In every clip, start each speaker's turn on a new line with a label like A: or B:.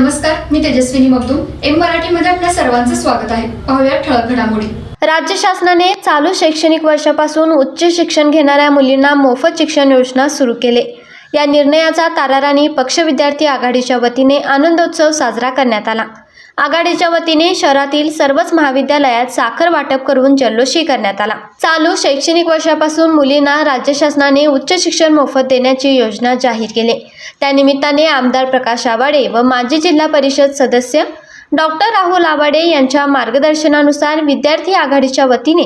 A: नमस्कार मी तेजस्विनी मगदूम. एम मराठीमध्ये आपल्या सर्वांचं स्वागत आहे. पाहूया ठळक घडामोडी.
B: राज्य शासनाने चालू शैक्षणिक वर्षापासून उच्च शिक्षण घेणाऱ्या मुलींना मोफत शिक्षण योजना सुरू केले. या निर्णयाचा ताराराणी पक्ष विद्यार्थी आघाडीच्या वतीने आनंदोत्सव साजरा करण्यात आला. आघाडीच्या वतीने शहरातील सर्वच महाविद्यालयात साखर वाटप करून जल्लोषही करण्यात आला. चालू शैक्षणिक वर्षापासून मुलींना राज्य शासनाने उच्च शिक्षण मोफत देण्याची योजना जाहीर केली. त्यानिमित्ताने आमदार प्रकाश आवाडे व माजी जिल्हा परिषद सदस्य डॉक्टर राहुल आवाडे यांच्या मार्गदर्शनानुसार विद्यार्थी आघाडीच्या वतीने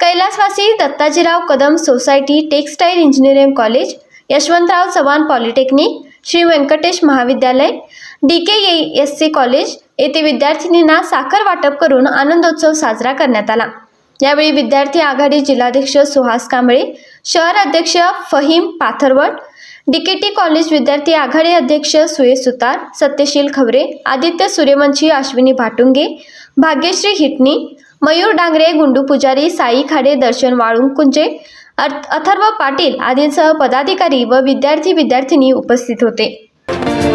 B: कैलासवासी Dattajirao Kadam society textile engineering college Yashwantrao Chavan polytechnic Shri Venkatesh महाविद्यालय D K S C college येथे विद्यार्थिनींना साखर वाटप करून आनंदोत्सव साजरा करण्यात आला. यावेळी विद्यार्थी आघाडी जिल्हाध्यक्ष सुहास कांबळे शहर अध्यक्ष फहीम पाथरवट डीकेटी कॉलेज विद्यार्थी आघाडी अध्यक्ष सुये सुतार सत्यशील खवरे आदित्य सूर्यवंशी अश्विनी भाटुंगे भाग्यश्री हिटणी मयूर डांगरे गुंडू पुजारी साई खाडे दर्शन वाळुंकुंजे अथर्व पाटील आदींसह पदाधिकारी व विद्यार्थी विद्यार्थिनी उपस्थित होते.